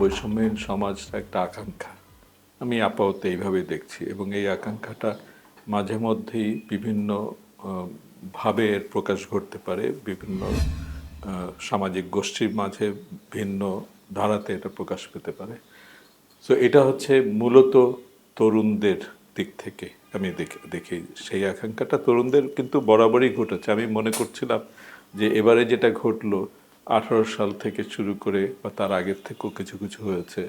বৈষম্যহীন সমাজ একটা আকাঙ্ক্ষা। আমি আপাতত এইভাবে দেখছি এবং এই আকাঙ্ক্ষাটা মাঝে মধ্যেই বিভিন্ন ভাবে এর প্রকাশ ঘটতে পারে, বিভিন্ন সামাজিক গোষ্ঠীর মাঝে ভিন্ন ধারাতে এটা প্রকাশ পেতে পারে। সো এটা হচ্ছে মূলত তরুণদের দিক থেকে আমি দেখি। সেই আকাঙ্ক্ষাটা তরুণদের কিন্তু বরাবরই ঘটেছে। আমি মনে করছিলাম যে এবারে যেটা ঘটলো আঠারো সাল থেকে শুরু করে বা তার আগের থেকেও কিছু কিছু হয়েছে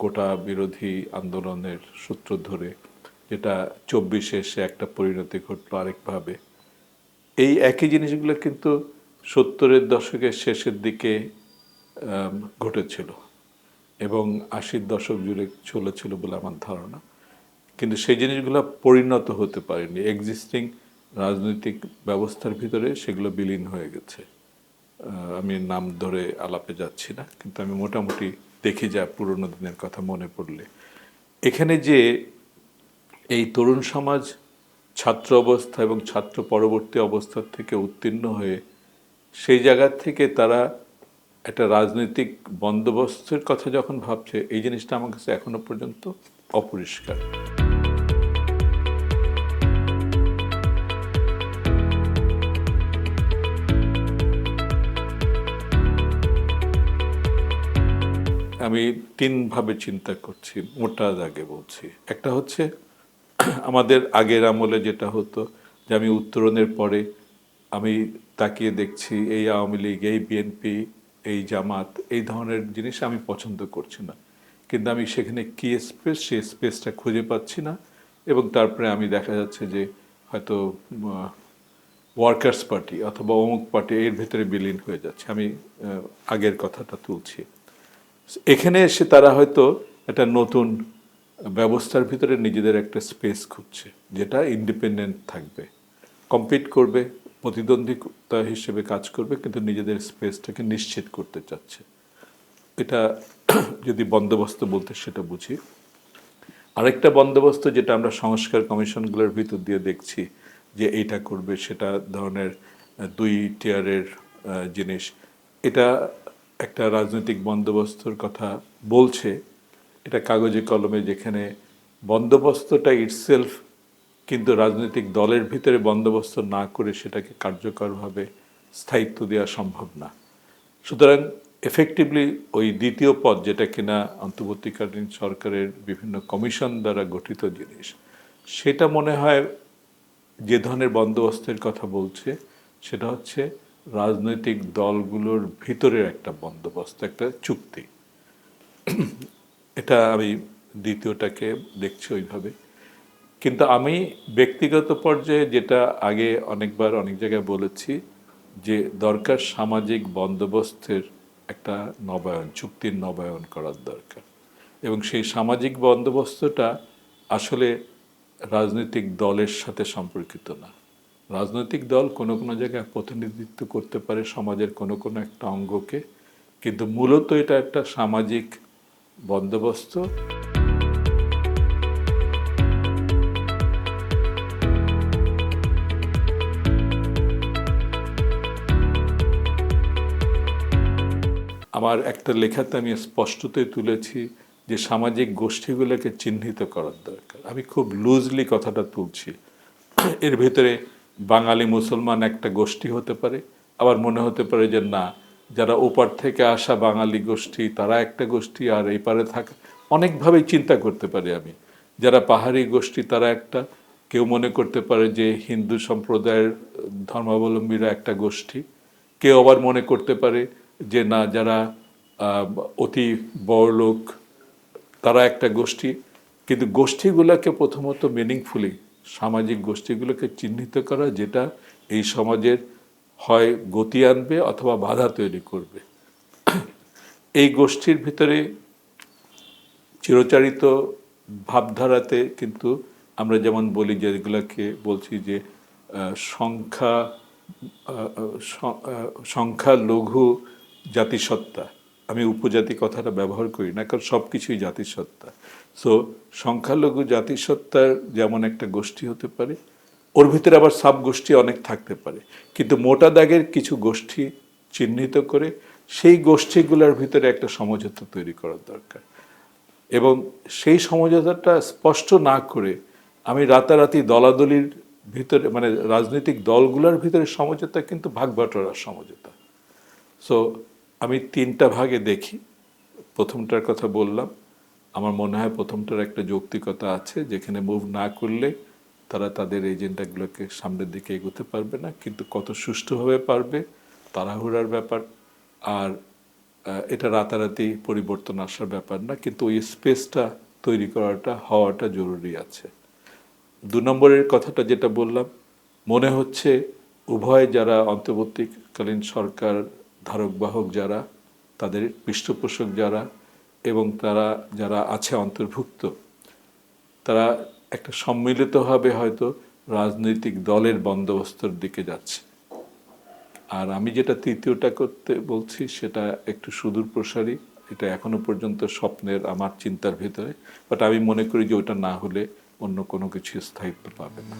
কোটা বিরোধী আন্দোলনের সূত্র ধরে, যেটা চব্বিশে এসে একটা পরিণতি ঘটলো আরেকভাবে। এই একই জিনিসগুলো কিন্তু সত্তরের দশকের শেষের দিকে ঘটেছিল এবং আশির দশক জুড়ে চলেছিল বলে আমার ধারণা। কিন্তু সেই জিনিসগুলো পরিণত হতে পারেনি। এক্সিস্টিং রাজনৈতিক ব্যবস্থার ভিতরে সেগুলো বিলীন হয়ে গেছে। আমি নাম ধরে আলাপে যাচ্ছি না, কিন্তু আমি মোটামুটি দেখি যা পুরনো দিনের কথা মনে পড়লে। এখানে যে এই তরুণ সমাজ ছাত্র অবস্থা এবং ছাত্র পরবর্তী অবস্থা থেকে উত্তীর্ণ হয়ে, সেই জায়গা থেকে তারা একটা রাজনৈতিক বন্দোবস্তের কথা যখন ভাবছে, এই জিনিসটা আমার কাছে এখনও পর্যন্ত অপরিষ্কার। আমি তিনভাবে চিন্তা করছি, মোটা দাগে বলছি। একটা হচ্ছে, আমাদের আগের আমলে যেটা হতো যে আমি উত্তরণের পরে আমি তাকিয়ে দেখছি এই আওয়ামী লীগ, এই বিএনপি, এই জামাত, এই ধরনের জিনিস আমি পছন্দ করছি না। কিন্তু আমি সেখানে কি স্পেস সেই স্পেসটা খুঁজে পাচ্ছি না এবং তারপরে আমি দেখা যাচ্ছে যে হয়তো ওয়ার্কার্স পার্টি অথবা অমুক পার্টি এর ভেতরে বিলীন হয়ে যাচ্ছে। আমি আগের কথাটা তুলছি। এখানে এসে তারা হয়তো একটা নতুন ব্যবস্থার ভিতরে নিজেদের একটা স্পেস খুঁজছে, যেটা ইন্ডিপেন্ডেন্ট থাকবে। কম্পিট করবে, প্রতিদ্বন্দ্বিতা হিসেবে কাজ করবে, কিন্তু নিজেদের স্পেসটাকে নিশ্চিত করতে চাচ্ছে। এটা যদি বন্দোবস্ত বলতে সেটা বুঝি। আরেকটা বন্দোবস্ত যেটা আমরা সংস্কার কমিশনগুলোর ভিতর দিয়ে দেখছি, যে এইটা করবে, সেটা ধরনের দুই টিয়ারের জিনিস। এটা একটা রাজনৈতিক বন্দোবস্তর কথা বলছে, এটা কাগজে কলমে যেখানে বন্দোবস্তটা ইটসেলফ কিন্তু রাজনৈতিক দলের ভিতরে বন্দোবস্ত না করে সেটাকে কার্যকরভাবে স্থায়িত্ব দেওয়া সম্ভব না। সুতরাং এফেক্টিভলি ওই দ্বিতীয় পদ যেটা কিনা অন্তর্বর্তীকালীন সরকারের বিভিন্ন কমিশন দ্বারা গঠিত জিনিস, সেটা মনে হয় যে ধরনের বন্দোবস্তের কথা বলছে, সেটা হচ্ছে রাজনৈতিক দলগুলোর ভিতরের একটা বন্দোবস্ত, একটা চুক্তি। এটা আমি দ্বিতীয়টাকে দেখছি ওইভাবে। কিন্তু আমি ব্যক্তিগত পর্যায়ে যেটা আগে অনেকবার অনেক জায়গায় বলেছি যে দরকার সামাজিক বন্দোবস্তের একটা নবায়ন, চুক্তির নবায়ন করার দরকার। এবং সেই সামাজিক বন্দোবস্তটা আসলে রাজনৈতিক দলের সাথে সম্পর্কিত না। রাজনৈতিক দল কোনো কোনো জায়গায় প্রতিনিধিত্ব করতে পারে সমাজের কোনো কোনো একটা অঙ্গকে, কিন্তু মূলত এটা একটা সামাজিক বন্দোবস্ত। আমার একটা লেখাতে আমি স্পষ্টতই তুলেছি যে সামাজিক গোষ্ঠীগুলোকে চিহ্নিত করার দরকার। আমি খুব লুজলি কথাটা তুলছি। এর ভেতরে বাঙালি মুসলমান একটা গোষ্ঠী হতে পারে, আবার মনে হতে পারে যে না, যারা ওপার থেকে আসা বাঙালি গোষ্ঠী, তারা একটা গোষ্ঠী আর এই পারে থাকা, অনেকভাবেই চিন্তা করতে পারি আমি। যারা পাহাড়ি গোষ্ঠী, তারা একটা, কেউ মনে করতে পারে যে হিন্দু সম্প্রদায়ের ধর্মাবলম্বীরা একটা গোষ্ঠী। কেউ আবার মনে করতে পারে যে না, যারা অতি বড় লোক, তারা একটা গোষ্ঠী। কিন্তু গোষ্ঠীগুলোকে প্রথমত মিনিংফুলি সামাজিক গোষ্ঠীগুলোকে চিহ্নিত করা যেটা এই সমাজের হয় গতি আনবে অথবা বাধা তৈরি করবে। এই গোষ্ঠীর ভিতরে চিরচারিত ভাবধারাতে কিন্তু আমরা যেমন বলি যে এগুলোকে বলছি যে সংখ্যা আহ, স- আহ, সংখ্যা লঘু জাতিসত্তা। আমি উপজাতি কথাটা ব্যবহার করি না, কারণ সব কিছুই জাতিসত্তা। সো সংখ্যালঘু জাতিসত্তার যেমন একটা গোষ্ঠী হতে পারে, ওর ভিতরে আবার সাব গোষ্ঠী অনেক থাকতে পারে। কিন্তু মোটা দাগের কিছু গোষ্ঠী চিহ্নিত করে সেই গোষ্ঠীগুলোর ভিতরে একটা সমঝোতা তৈরি করার দরকার। এবং সেই সমঝোতাটা স্পষ্ট না করে আমি রাতারাতি দলাদলির ভিতরে মানে রাজনৈতিক দলগুলোর ভিতরে সমঝোতা, কিন্তু ভাগ সমঝোতা। সো আমি তিনটা ভাগে দেখি। প্রথমটার কথা বললাম, আমার মনে হয় প্রথমটার একটা যৌক্তিকতা আছে, যেখানে মুভ না করলে তারা তাদের এজেন্ডাগুলোকে সামনের দিকে এগোতে পারবে না, কিন্তু কত সুষ্ঠুভাবে পারবে তাড়াহুড়ার ব্যাপার, আর এটা রাতারাতি পরিবর্তন আসার ব্যাপার না, কিন্তু ওই স্পেসটা তৈরি করাটা, হওয়াটা জরুরি আছে। দু নম্বরের কথাটা যেটা বললাম, মনে হচ্ছে উভয় যারা অন্তর্বর্তীকালীন সরকার ধারক বাহক যারা, তাদের পৃষ্ঠপোষক যারা এবং তারা যারা আছে অন্তর্ভুক্ত, তারা একটা সম্মিলিতভাবে হয়তো রাজনৈতিক দলের বন্দোবস্তর দিকে যাচ্ছে। আর আমি যেটা তৃতীয়টা করতে বলছি, সেটা একটু সুদূর প্রসারী, এটা এখনও পর্যন্ত স্বপ্নের আমার চিন্তার ভিতরে, বাট আমি মনে করি যে ওটা না হলে অন্য কোনো কিছু স্থায়িত্ব পাবে না।